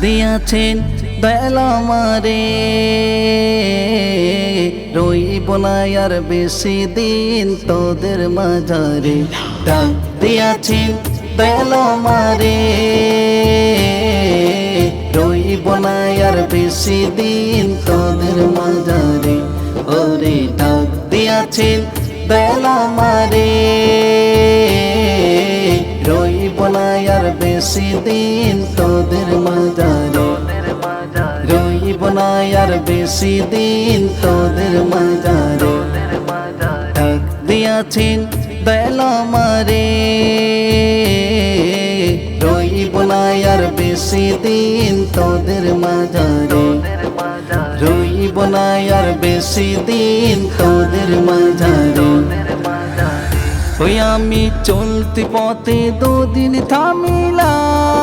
দিয়াছেন দয়াল আমারে রইব না আর বেশি দিন তোদের মাঝারে। ডাক দিয়াছেন দয়াল আমারে রইব না আর বেশি দিন তোদের মাঝারে। ওরে ডাক দিয়াছেন দয়াল আমারে রইব না আর বেশি দিন তোদের আর বেশি দিন তোদের মাঝারে ডাক দিয়াছেন দয়াল আমারে। রইব না আর বেশি দিন তোদের মাঝারে রইব না আর বেশি দিন তোদের মাঝারে ওই আমি চলতি পথে দুদিন থামিলাম।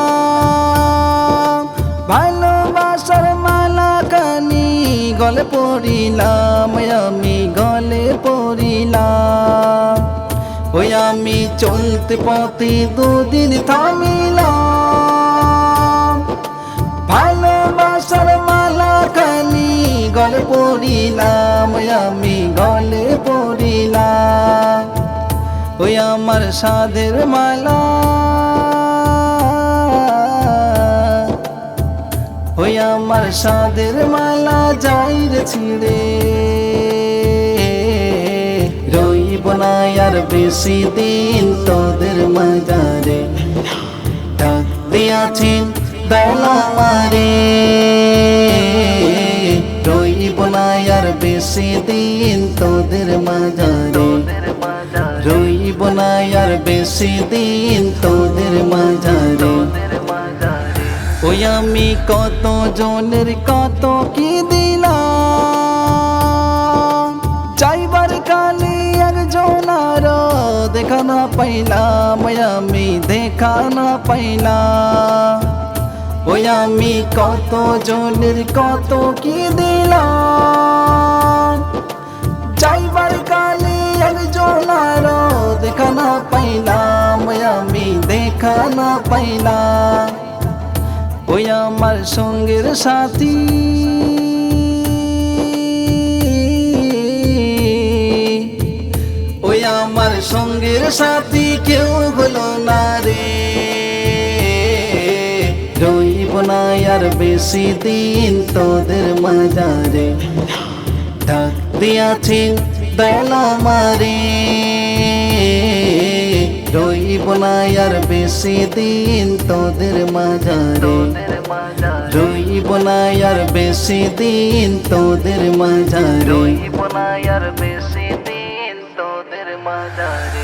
গলে পড়িলাম আমি গলে পড়িলাম। ওই আমি চলতে পথে দুদিন থামিলাম। ভালোবাসার মালা কানি গলে পড়িলাম আমি গলে পড়িলাম। ওই আমার সাধের মালা। ওই আমার সাদের মালা যাই রে ছিড়ে। রইব না আর বেশি দিন তোদের মাজারে। ডাক দিয়াছেন দয়ালা মারে। রইব না আর বেশি দিন তোদের মাজারে। রইব না আর বেশি দিন তোদের মাঝারে ওই আমি কত জনের কত কি দিলাম? চাইবার কালে একজন আর দেখা না পাইলাম আমি দেখা না পাইলাম। ওই আমি কত জনের কত কি দিলাম? চাইবার কালে একজন আর দেখা না পাইলাম আমি দেখা না পাইলাম। ওই আমার সঙ্গের সাথী। ওই আমার সঙ্গের সাথী কেউ হলো না রে। রইব না আর বেশি দিন তোদের মাজারে ডাক দিয়াছেন দয়ালা মারে রইব না আর বেশি দিন তোদের মাঝারে। রইব না আর বেশি দিন তোদের মাঝারে। রইব না আর বেশি দিন তোদের মাঝারে।